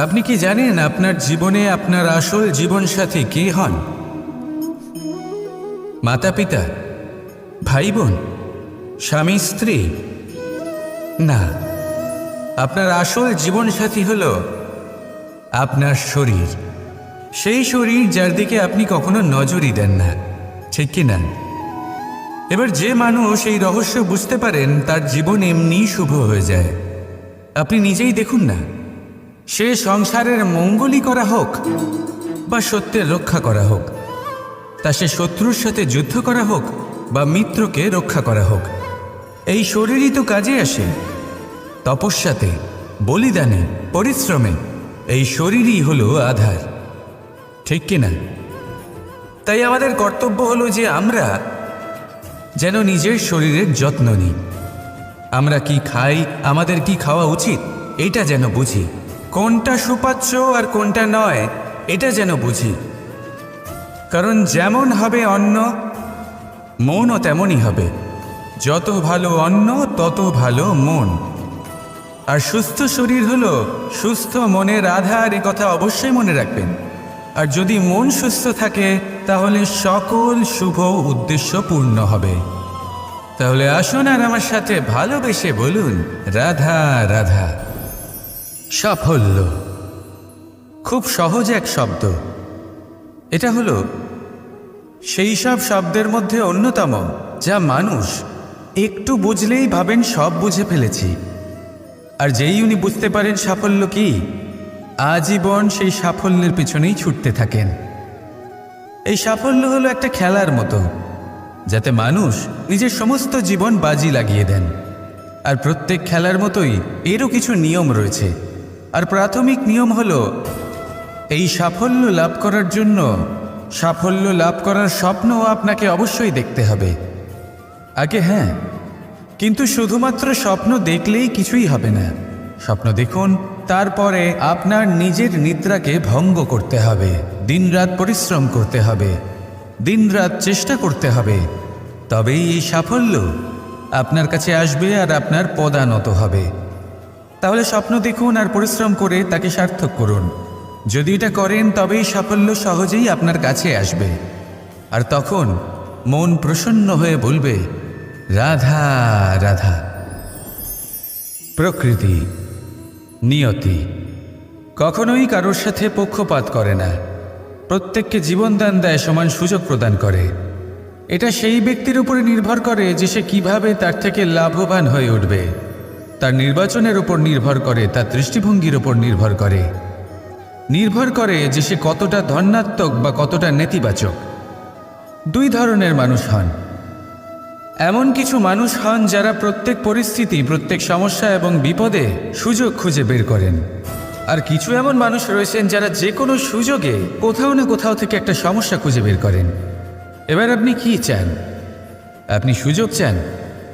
আপনি কি জানেন আপনার জীবনে আপনার আসল জীবনসাথী কে হন? মাতা পিতা ভাই বোন স্বামী, স্ত্রী? না। আপনার আসল জীবনসাথী হল আপনার শরীর। সেই শরীর যার দিকে আপনি কখনো নজরই দেন না। ঠিক কি না? এবার যে মানুষ এই রহস্য বুঝতে পারেন, তার জীবন এমনি শুভ হয়ে যায়। আপনি নিজেই দেখুন না। সে সংসারের মঙ্গলই করা হোক বা সত্যের রক্ষা করা হোক। তা সে শত্রুর সাথে যুদ্ধ করা হোক বা মিত্রকে রক্ষা করা হোক। এই শরীরই তো কাজে আসে। তপস্যাতে, বলিদানে, পরিশ্রমে এই শরীরই হলো আধার। ঠিক কিনা? তাই আমাদের কর্তব্য হলো যে আমরা যেন নিজের শরীরের যত্ন নিই। আমরা কি খাই, আমাদের কি খাওয়া উচিত, এটা যেন বুঝি। কোনটা সুপাচ্য আর কোনটা নয়, এটা যেন বুঝি। কারণ যেমন হবে অন্ন, মনও তেমনই হবে। যত ভালো অন্ন, তত ভালো মন। আর সুস্থ শরীর হলো সুস্থ মনের আধার, এ কথা অবশ্যই মনে রাখবেন। আর যদি মন সুস্থ থাকে, তাহলে সকল শুভ উদ্দেশ্য পূর্ণ হবে। তাহলে আসুন আর আমার সাথে ভালোবেসে বলুন, রাধা রাধা। সাফল্য। খুব সহজ এক শব্দ। এটা হলো, সেই সব শব্দের মধ্যে অন্যতম, যা মানুষ একটু বুঝলেই ভাবেন সব বুঝে ফেলেছি। আর যেই উনি বুঝতে পারেন সাফল্য কি, আজীবন সেই সাফল্যের পিছনেই ছুটতে থাকেন। এই সাফল্য হলো একটা খেলার মতো, যাতে মানুষ নিজের সমস্ত জীবন বাজি লাগিয়ে দেন। আর প্রত্যেক খেলার মতোই এরও কিছু নিয়ম রয়েছে। আর প্রাথমিক নিয়ম হলো, এই সাফল্য লাভ করার জন্য, সাফল্য লাভ করার স্বপ্ন আপনাকে অবশ্যই দেখতে হবে। আগে হ্যাঁ কিন্তু শুধুমাত্র স্বপ্ন দেখলেই কিছুই হবে না। স্বপ্ন দেখুন, তারপরে আপনার নিজের নিদ্রাকে ভঙ্গ করতে হবে, দিনরাত পরিশ্রম করতে হবে, দিনরাত চেষ্টা করতে হবে। তবেই এই সাফল্য আপনার কাছে আসবে আর আপনার পদানত হবে। তাহলে স্বপ্ন দেখুন আর পরিশ্রম করে তাকে সার্থক করুন। যদি এটা করেন, তবেই সাফল্য সহজেই আপনার কাছে আসবে। আর তখন মন প্রসন্ন হয়ে বলবে, রাধা রাধা। প্রকৃতি, নিয়তি, কখনোই কারোর সাথে পক্ষপাত করে না। প্রত্যেককে জীবনদান দেয় সমান সুযোগ প্রদান করে। এটা সেই ব্যক্তির উপরে নির্ভর করে যে সে কীভাবে তার থেকে লাভবান হয়ে উঠবে। তার নির্বাচনের ওপর নির্ভর করে, তার দৃষ্টিভঙ্গির ওপর নির্ভর করে। নির্ভর করে যে সে কতটা ধন্যাত্মক বা কতটা নেতিবাচক। দুই ধরনের মানুষ হন। এমন কিছু মানুষ হন যারা প্রত্যেক পরিস্থিতি, প্রত্যেক সমস্যা এবং বিপদে সুযোগ খুঁজে বের করেন। আর কিছু এমন মানুষ রয়েছেন যারা যে কোনো সুযোগে কোথাও না কোথাও থেকে একটা সমস্যা খুঁজে বের করেন। এবার আপনি কি চান? আপনি সুযোগ চান?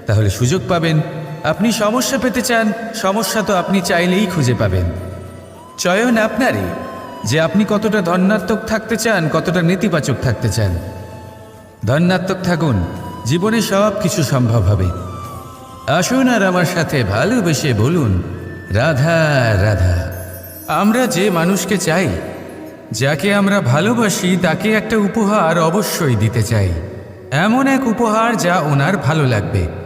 তাহলে সুযোগ পাবেন আপনি সমস্যা পেতে চান, সমস্যা তো আপনি চাইলেই খুঁজে পাবেন। চয়ন আপনারই, যে আপনি কতটা ধন্যাত্মক থাকতে চান, কতটা নেতিবাচক থাকতে চান। ধন্যাত্মক থাকুন, জীবনে সব কিছু সম্ভব হবে। আসুন আর আমার সাথে ভালোবেসে বলুন, রাধা রাধা। আমরা যে মানুষকে চাই, যাকে আমরা ভালোবাসি, তাকে একটা উপহার অবশ্যই দিতে চাই। এমন এক উপহার যা ওনার ভালো লাগবে।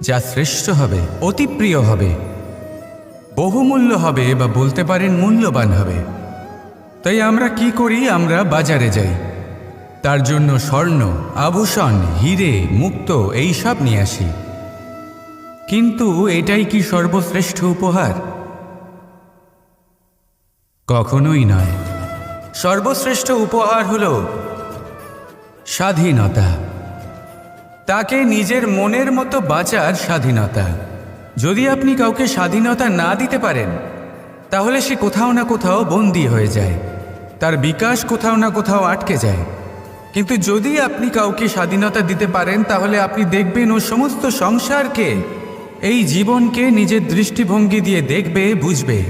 যা শ্রেষ্ঠ হবে, অতি প্রিয় হবে, বহুমূল্য হবে বা বলতে পারেন মূল্যবান হবে। তাই আমরা কি করি? আমরা বাজারে যাই। তার জন্য স্বর্ণ, আভূষণ, হিরে, মুক্ত এই সব নিয়ে আসি। কিন্তু এটাই কি সর্বশ্রেষ্ঠ উপহার? কখনোই নয়। সর্বশ্রেষ্ঠ উপহার হল স্বাধীনতা। তাকে নিজের মনের মতো বাঁচার স্বাধীনতা। যদি আপনি কাউকে স্বাধীনতা না দিতে পারেন, তাহলে সে কোথাও না কোথাও বন্দী হয়ে যায়। তার বিকাশ কোথাও না কোথাও আটকে যায়। কিন্তু যদি আপনি কাউকে স্বাধীনতা দিতে পারেন, তাহলে আপনি দেখবেন ও সমস্ত সংসারকে, এই জীবনকে নিজের দৃষ্টিভঙ্গি দিয়ে দেখবে, বুঝবে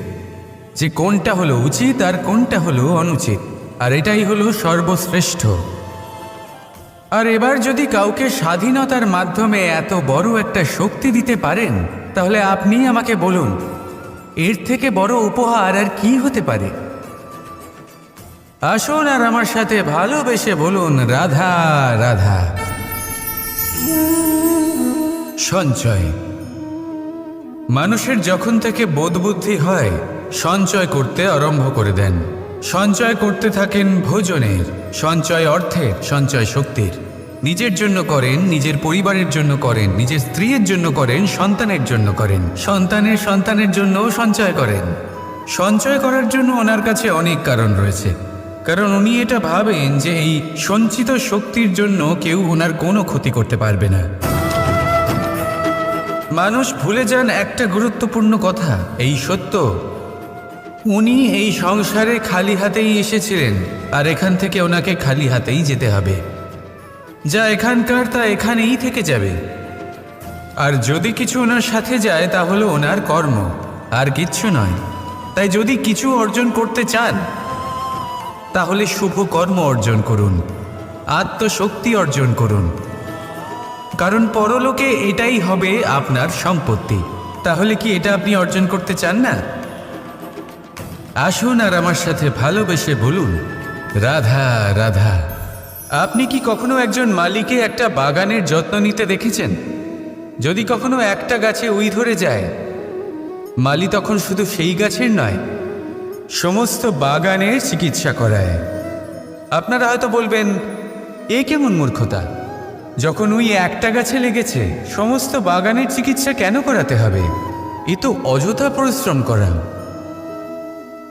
যে কোনটা হলো উচিত আর কোনটা হলো অনুচিত। আর এটাই হলো সর্বশ্রেষ্ঠ। আর এবার যদি কাউকে স্বাধীনতার মাধ্যমে এত বড় একটা শক্তি দিতে পারেন, তাহলে আপনি আমাকে বলুন, এর থেকে বড় উপহার আর কি হতে পারে? আসুন আর আমার সাথে ভালোবেসে বলুন, রাধা রাধা। সঞ্চয়। মানুষের যখন থেকে বোধবুদ্ধি হয়, সঞ্চয় করতে আরম্ভ করে দেন। সঞ্চয় করতে থাকেন ভোজনের, সঞ্চয় অর্থের সঞ্চয় শক্তির। নিজের জন্য করেন, নিজের পরিবারের জন্য করেন, নিজের স্ত্রীর জন্য করেন, সন্তানের জন্য করেন। সন্তানের সন্তানের জন্যও সঞ্চয় করেন। সঞ্চয় করার জন্য ওনার কাছে অনেক কারণ রয়েছে। কারণ উনি এটা ভাবেন যে এই সঞ্চিত শক্তির জন্য কেউ ওনার কোনো ক্ষতি করতে পারবে না। মানুষ ভুলে যান একটা গুরুত্বপূর্ণ কথা, এই সত্য। উনি এই সংসারে খালি হাতেই এসেছিলেন, আর এখান থেকে ওনাকে খালি হাতেই যেতে হবে। যা এখানকার তা এখানেই থেকে যাবে। আর যদি কিছু ওনার সাথে যায় তাহলে ওনার কর্ম, আর কিচ্ছু নয়। তাই যদি কিছু অর্জন করতে চান, তাহলে শুভ কর্ম অর্জন করুন, আত্মশক্তি অর্জন করুন। কারণ পরলোকে এটাই হবে আপনার সম্পত্তি। তাহলে কি এটা আপনি অর্জন করতে চান না? আসুন আর আমার সাথে ভালোবেসে বলুন, রাধা রাধা, আপনি কি কখনো একজন মালিকে একটা বাগানের যত্ন নিতে দেখেছেন? যদি কখনো একটা গাছে উই ধরে যায়, মালি তখন শুধু সেই গাছের নয়, সমস্ত বাগানের চিকিৎসা করায়। আপনারা হয়তো বলবেন, এ কেমন মূর্খতা? যখন উই একটা গাছে লেগেছে, সমস্ত বাগানের চিকিৎসা কেন করাতে হবে? এ তো অযথা পরিশ্রম করা।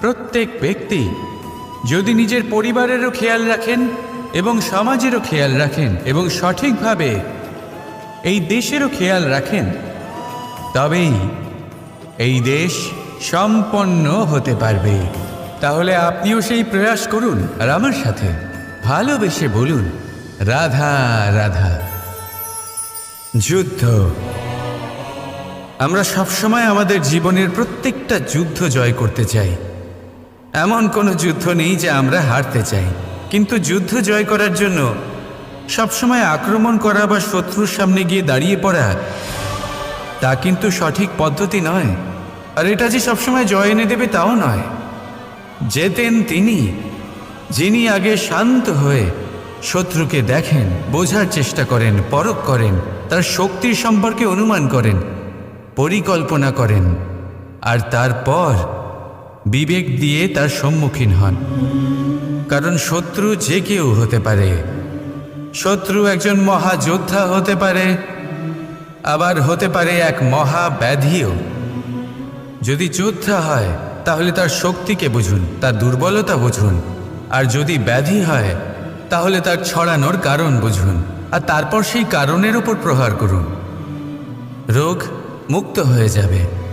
প্রত্যেক ব্যক্তি যদি নিজের পরিবারেরও খেয়াল রাখেন এবং সমাজেরও খেয়াল রাখেন এবং সঠিকভাবে এই দেশেরও খেয়াল রাখেন, তবেই এই দেশ সম্পন্ন হতে পারবে। তাহলে আপনিও সেই প্রয়াস করুন আর আমার সাথে ভালোবেসে বলুন, রাধা রাধা। যুদ্ধ। আমরা সবসময় আমাদের জীবনের প্রত্যেকটা যুদ্ধ জয় করতে চাই। এমন কোনো যুদ্ধ নেই যে আমরা হারতে চাই। কিন্তু যুদ্ধ জয় করার জন্য সবসময় আক্রমণ করা বা শত্রুর সামনে গিয়ে দাঁড়িয়ে পড়া, তা কিন্তু সঠিক পদ্ধতি নয়। আর এটা যে সবসময় জয় এনে দেবে তাও নয়। যেতেন তিনি, যিনি আগে শান্ত হয়ে শত্রুকে দেখেন, বোঝার চেষ্টা করেন, পরখ করেন, তার শক্তির সম্পর্কে অনুমান করেন, পরিকল্পনা করেন, আর তারপর বিবেক দিয়ে তার সম্মুখীন হন। কারণ শত্রু যে কেউ হতে পারে। শত্রু একজন মহাযোদ্ধা হতে পারে, আবার হতে পারে এক মহা ব্যাধিও যদি যোদ্ধা হয়, তাহলে তার শক্তিকে বুঝুন, তার দুর্বলতা বুঝুন। আর যদি ব্যাধি হয়, তাহলে তার ছড়ানোর কারণ বুঝুন। আর তারপর সেই কারণের উপর প্রহার করুন। রোগ মুক্ত হয়ে যাবে।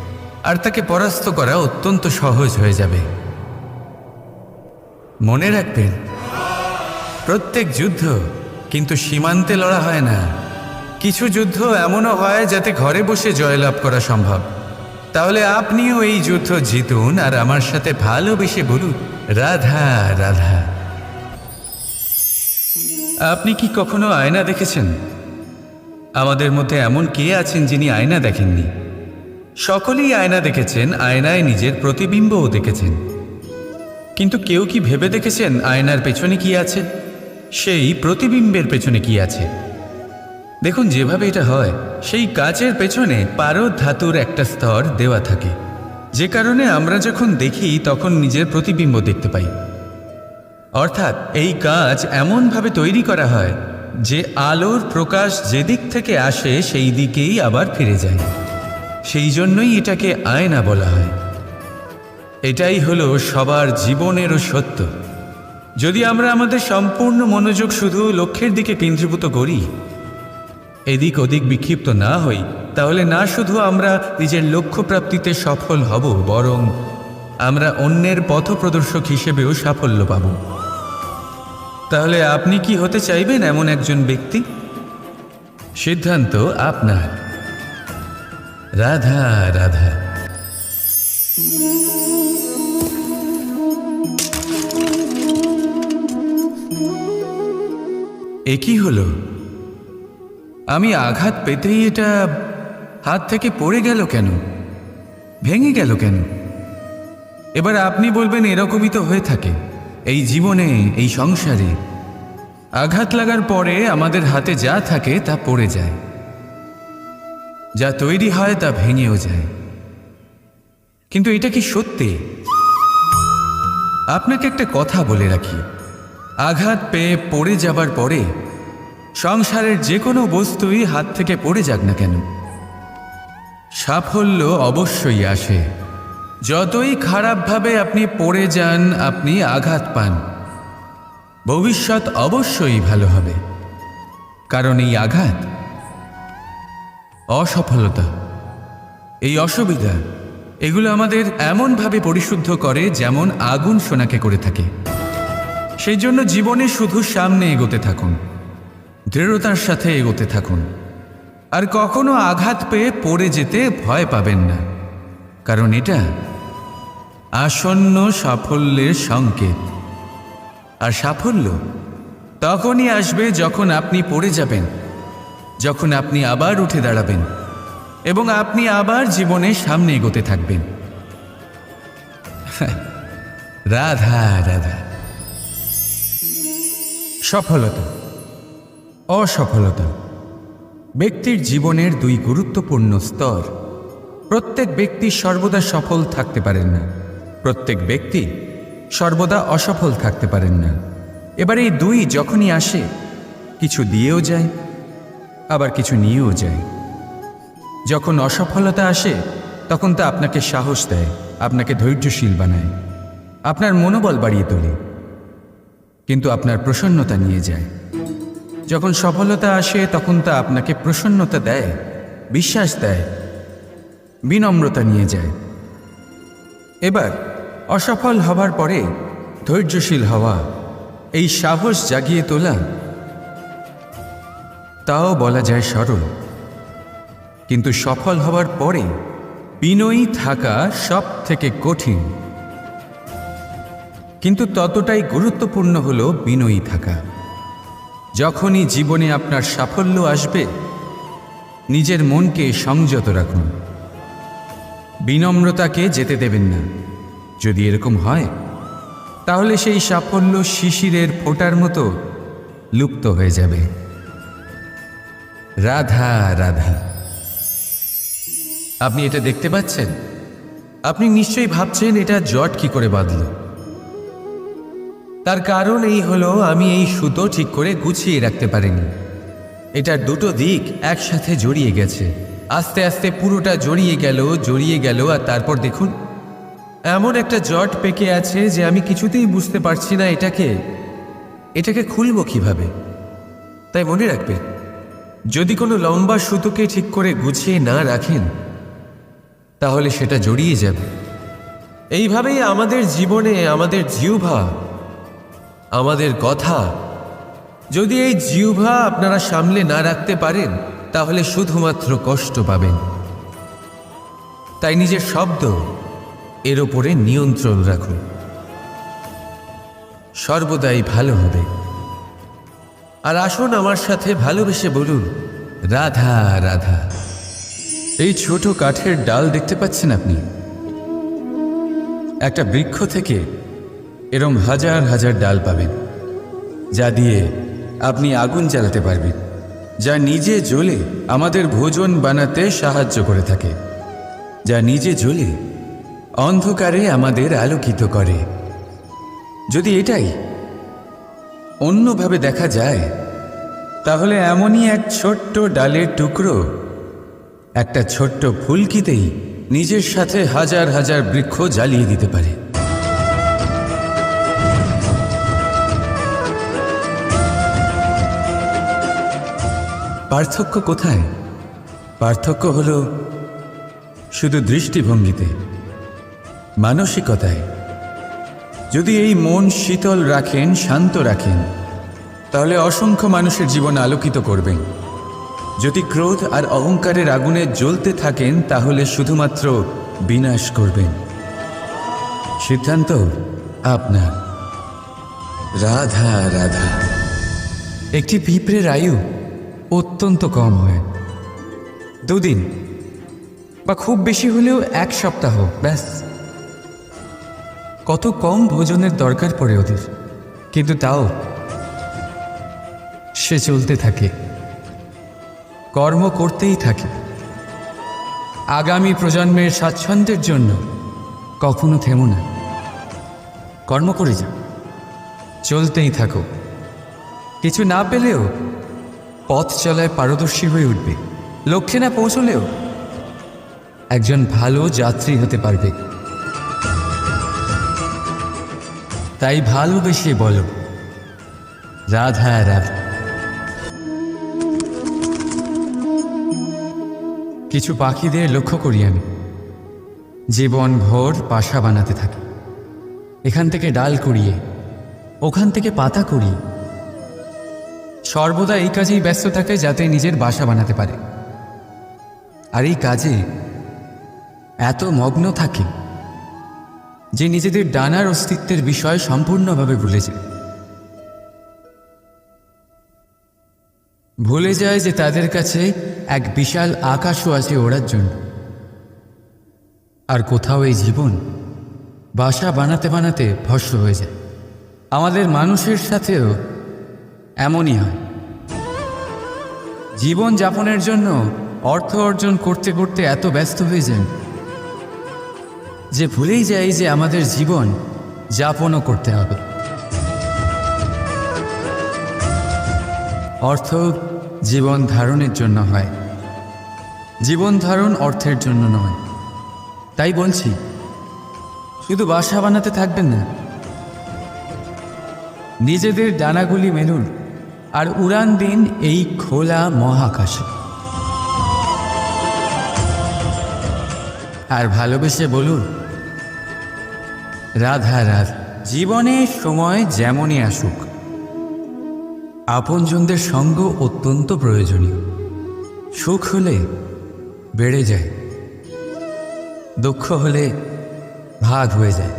আর তাকে পরাস্ত করা অত্যন্ত সহজ হয়ে যাবে। মনে রাখবেন, প্রত্যেক যুদ্ধ কিন্তু সীমান্তে লড়া হয় না। কিছু যুদ্ধ এমনও হয় যাতে ঘরে বসে জয়লাভ করা সম্ভব। তাহলে আপনিও এই যুদ্ধ জিতুন আর আমার সাথে ভালোবেসে বলুন, রাধা রাধা। আপনি কি কখনো আয়না দেখেছেন? আমাদের মধ্যে এমন কে আছেন যিনি আয়না দেখেননি? সকলেই আয়না দেখেছেন, আয়নায় নিজের প্রতিবিম্বও দেখেছেন। কিন্তু কেউ কি ভেবে দেখেছেন আয়নার পেছনে কি আছে? সেই প্রতিবিম্বের পেছনে কি আছে? দেখুন, যেভাবে এটা হয়, সেই কাচের পেছনে পারদ ধাতুর একটা স্তর দেওয়া থাকে। যে কারণে আমরা যখন দেখি, তখন নিজের প্রতিবিম্ব দেখতে পাই। অর্থাৎ, এই কাজ এমনভাবে তৈরি করা হয় যে আলোর প্রকাশ যেদিক থেকে আসে, সেই দিকেই আবার ফিরে যায়। সেই জন্যই এটাকে আয়না বলা হয়। এটাই হলো সবার জীবনেরও সত্য। যদি আমরা আমাদের সম্পূর্ণ মনোযোগ শুধু লক্ষ্যের দিকে কেন্দ্রীভূত করি, এদিক ওদিক বিক্ষিপ্ত না হই, তাহলে না শুধু আমরা নিজের লক্ষ্য প্রাপ্তিতে সফল হব, বরং আমরা অন্যের পথপ্রদর্শক হিসেবেও সাফল্য পাব। তাহলে আপনি কি হতে চাইবেন এমন একজন ব্যক্তি? সিদ্ধান্ত আপনার। রাধা রাধা। এ কি হলো? আমি আঘাত পেতেই এটা হাত থেকে পড়ে গেল কেন? ভেঙে গেল কেন? এবার আপনি বলবেন এরকমই তো হয়ে থাকে। এই জীবনে, এই সংসারে আঘাত লাগার পরে আমাদের হাতে যা থাকে তা পড়ে যায়। যা তৈরি হয় তা ভেঙেও যায়। কিন্তু এটা কি সত্যি? আপনাকে একটা কথা বলে রাখি। আঘাত পেয়ে পড়ে যাবার পরে সংসারের যে কোনো বস্তুই হাত থেকে পড়ে যাক না কেন। সাফল্য অবশ্যই আসে। যতই খারাপভাবে আপনি পড়ে যান, আপনি আঘাত পান। ভবিষ্যৎ অবশ্যই ভালো হবে। কারণ এই আঘাত অসফলতা। এই অসুবিধা, এগুলো আমাদের এমনভাবে পরিশুদ্ধ করে যেমন আগুন সোনাকে করে থাকে। সেই জন্য জীবনে শুধু সামনে এগোতে থাকুন, দৃঢ়তার সাথে এগোতে থাকুন। আর কখনো আঘাত পেয়ে পড়ে যেতে ভয় পাবেন না। কারণ এটা আসন্ন সাফল্যের সংকেত। আর সাফল্য তখনই আসবে যখন আপনি পড়ে যাবেন। যখন আপনি আবার উঠে দাঁড়াবেন এবং আপনি আবার জীবনে সামনে এগোতে থাকবেন। রাধা রাধা। সফলতা, অসফলতা। ব্যক্তির জীবনের দুই গুরুত্বপূর্ণ স্তর। প্রত্যেক ব্যক্তি সর্বদা সফল থাকতে পারেন না। প্রত্যেক ব্যক্তি সর্বদা অসফল থাকতে পারেন না। এবার এই দুই যখনই আসে, কিছু দিয়েও যায় আবার কিছু নিয়েও যায়। যখন অসফলতা আসে, তখন তা আপনাকে সাহস দেয়, আপনাকে ধৈর্যশীল বানায়, আপনার মনোবল বাড়িয়ে তোলে। কিন্তু আপনার প্রসন্নতা নিয়ে যায়। যখন সফলতা আসে, তখন তা আপনাকে প্রসন্নতা দেয়, বিশ্বাস দেয়, বিনম্রতা নিয়ে যায়। এবার, অসফল হবার পরে ধৈর্যশীল হওয়া, এই সাহস জাগিয়ে তোলা তাও বলা যায় সরল। কিন্তু সফল হবার পরে বিনয়ী থাকা সব থেকে কঠিন। কিন্তু ততটাই গুরুত্বপূর্ণ হল বিনয়ী থাকা। যখনই জীবনে আপনার সাফল্য আসবে, নিজের মনকে সংযত রাখুন। বিনম্রতাকে যেতে দেবেন না। যদি এরকম হয়, তাহলে সেই সাফল্য শিশিরের ফোটার মতো লুপ্ত হয়ে যাবে। রাধা রাধা। আপনি এটা দেখতে পাচ্ছেন? আপনি নিশ্চয়ই ভাবছেন এটা জট কি করে বাঁধল। তার কারণ এই হলো, আমি এই সুতো ঠিক করে গুছিয়ে রাখতে পারিনি। এটার দুটো দিক একসাথে জড়িয়ে গেছে। আস্তে আস্তে পুরোটা জড়িয়ে গেল জড়িয়ে গেল, আর তারপর দেখুন, এমন একটা জট পেকে আছে যে আমি কিছুতেই বুঝতে পারছি না এটাকে। এটাকে খুলব কীভাবে? তাই মনে রাখবেন যদি কোনো লম্বা সুতোকে ঠিক করে গুছিয়ে না রাখেন, তাহলে সেটা জড়িয়ে যাবে। এইভাবেই আমাদের জীবনে আমাদের জিহ্বা, আমাদের কথা, যদি এই জিহ্বা আপনারা সামলে না রাখতে পারেন, তাহলে শুধুমাত্র কষ্ট পাবেন। তাই নিজের শব্দ এর ওপরে নিয়ন্ত্রণ রাখুন। সর্বদাই ভালো হবে। আর আসুন আমার সাথে ভালোবেসে বলুন, রাধা রাধা। এই ছোট কাঠের ডাল দেখতে পাচ্ছেন আপনি? একটা বৃক্ষ থেকে এরম হাজার হাজার ডাল পাবেন, যা দিয়ে আপনি আগুন জ্বালাতে পারবেন, যা নিজে জ্বলে আমাদের ভোজন বানাতে সাহায্য করে থাকে, যা নিজে জ্বলে অন্ধকারে আমাদের আলোকিত করে। যদি এটাই অন্যভাবে দেখা যায়, তাহলে এমনই এক ছোট্ট ডালের টুকরো। একটা ছোট্ট ফুলকিতেই নিজের সাথে হাজার হাজার বৃক্ষ জ্বালিয়ে দিতে পারে। পার্থক্য কোথায়? পার্থক্য হল শুধু দৃষ্টিভঙ্গিতে, মানসিকতায়। যদি এই মন শীতল রাখেন, শান্ত রাখেন, তাহলে অসংখ্য মানুষের জীবন আলোকিত করবেন। যদি ক্রোধ আর অহংকারের আগুনে জ্বলতে থাকেন, তাহলে শুধুমাত্র বিনাশ করবেন। সিদ্ধান্ত আপনার। রাধা রাধা। একটি পিঁপড়ের আয়ু অত্যন্ত কম হয়। দুদিন, বা খুব বেশি হলেও এক সপ্তাহ, ব্যাস। কত কম ভোজনের দরকার পড়ে ওদের। কিন্তু তাও সে চলতে থাকে। কর্ম করতেই থাকে। আগামী প্রজন্মের স্বাচ্ছন্দ্যের জন্য কখনো থেমো না। কর্ম করে যা চলতেই থাকো। কিছু না পেলেও পথ চলায় পারদর্শী হয়ে উঠবে। লক্ষ্যে না পৌঁছলেও একজন ভালো যাত্রী হতে পারবে। তাই ভালোবেসে বলো। রাধা রাধা। কিছু পাখিদের লক্ষ্য করি আমি। জীবন ভোর বাসা বানাতে থাকে। এখান থেকে ডাল কুড়িয়ে, ওখান থেকে পাতা কুড়িয়ে। সর্বদা এই কাজেই ব্যস্ত থাকে যাতে নিজের বাসা বানাতে পারে। আর এই কাজে এত মগ্ন থাকে। যে নিজেদের ডানার অস্তিত্বের বিষয় সম্পূর্ণভাবে ভুলে যায়। ভুলে যায় যে তাদের কাছে এক বিশাল আকাশও আছে ওড়ার জন্য। আর কোথাও এই জীবন বাসা বানাতে বানাতে ভস্য হয়ে যায়। আমাদের মানুষের সাথেও এমনই হয়। জীবন যাপনের জন্য অর্থ অর্জন করতে করতে এত ব্যস্ত হয়ে যান যে ভুলেই যাই যে আমাদের জীবন যাপনও করতে হবে। অর্থ জীবন ধারণের জন্য হয়। জীবন ধারণ অর্থের জন্য নয়। তাই বলছি, শুধু বাসা বানাতে থাকবেন না। নিজেদের ডানাগুলি মেলুন আর উড়ান দিন এই খোলা মহাকাশে। আর ভালোবেসে বলুন রাধা রাধা। জীবনে সময় যেমনই আসুক, আপনজনদের সঙ্গ অত্যন্ত প্রয়োজনীয়। সুখ হলে বেড়ে যায়, দুঃখ হলে ভাগ হয়ে যায়।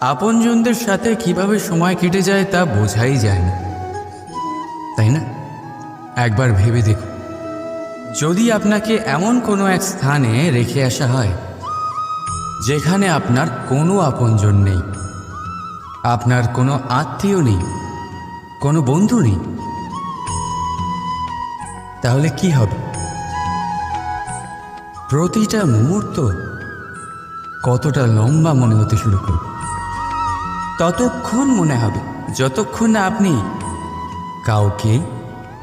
আপনজনদের সাথে কীভাবে সময় কেটে যায় তা বোঝাই যায় না। তাই না? একবার ভেবে দেখুন। যদি আপনাকে এমন কোনো এক স্থানে রেখে আসা হয় যেখানে আপনার কোনো আপনজন নেই। আপনার কোনো আত্মীয় নেই। কোনো বন্ধু নেই। তাহলে কি হবে? প্রতিটা মুহূর্ত কতটা লম্বা মনে হতে শুরু করবে? ততক্ষণ মনে হবে যতক্ষণ না আপনি কাউকে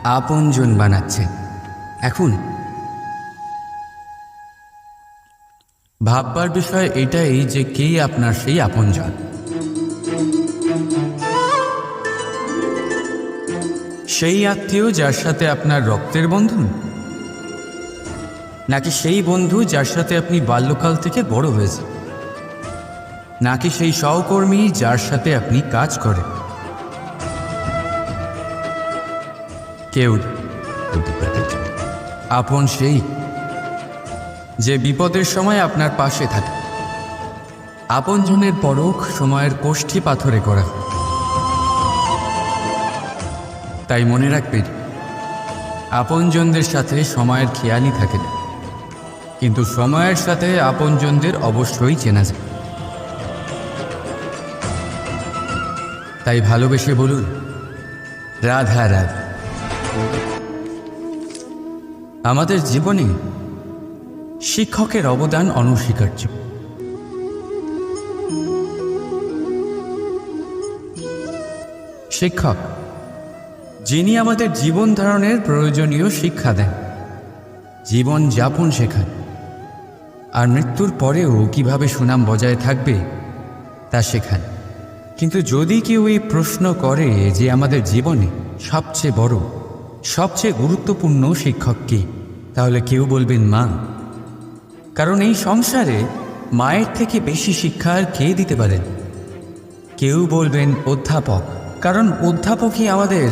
আপনজন বানাচ্ছেন। এখন ভাববার বিষয় এটাই যে কে আপনার সেই আপনজন। সেই আত্মীয় যার সাথে আপনার রক্তের বন্ধন? নাকি সেই বন্ধু যার সাথে আপনি বাল্যকাল থেকে বড় হয়েছে নাকি সেই সহকর্মী যার সাথে আপনি কাজ করেন? কেউ? আপন সেই যে বিপদের সময় আপনার পাশে থাকে। আপনজনের পরখ সময়ের কোষ্ঠী পাথরে করা। তাই মনে রাখবেন, আপনজনদের সাথে সময়ের খেয়ালই থাকে না। কিন্তু সময়ের সাথে আপনজনদের অবশ্যই চেনা যায়। তাই ভালোবেসে বলুন, রাধা রাধা। আমাদের জীবনে শিক্ষকের অবদান অনস্বীকার্য। শিক্ষক, যিনি আমাদের জীবন ধারণের প্রয়োজনীয় শিক্ষা দেন, জীবন যাপন শেখান, আর মৃত্যুর পরেও কীভাবে সুনাম বজায় থাকবে তা শেখান। কিন্তু যদি কেউ এই প্রশ্ন করে যে আমাদের জীবনে সবচেয়ে বড়, সবচেয়ে গুরুত্বপূর্ণ শিক্ষক কে, তাহলে কেউ বলবেন মা কারণ এই সংসারে মায়ের থেকে বেশি শিক্ষা আর কে দিতে পারেন কেউ বলবেন অধ্যাপক, কারণ অধ্যাপকই আমাদের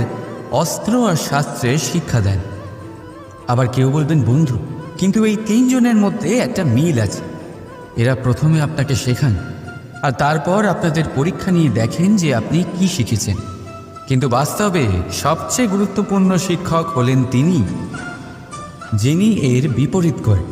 অস্ত্র আর শাস্ত্রে শিক্ষা দেন। আবার কেউ বলবেন বন্ধু, কিন্তু এই তিনজনের মধ্যে একটা মিল আছে। এরা প্রথমে আপনাকে শেখান, আর তারপর আপনাদের পরীক্ষা নিয়ে দেখেন যে আপনি কি শিখেছেন। কিন্তু বাস্তবে সবচেয়ে গুরুত্বপূর্ণ শিক্ষক হলেন তিনি, যিনি এর বিপরীত করেন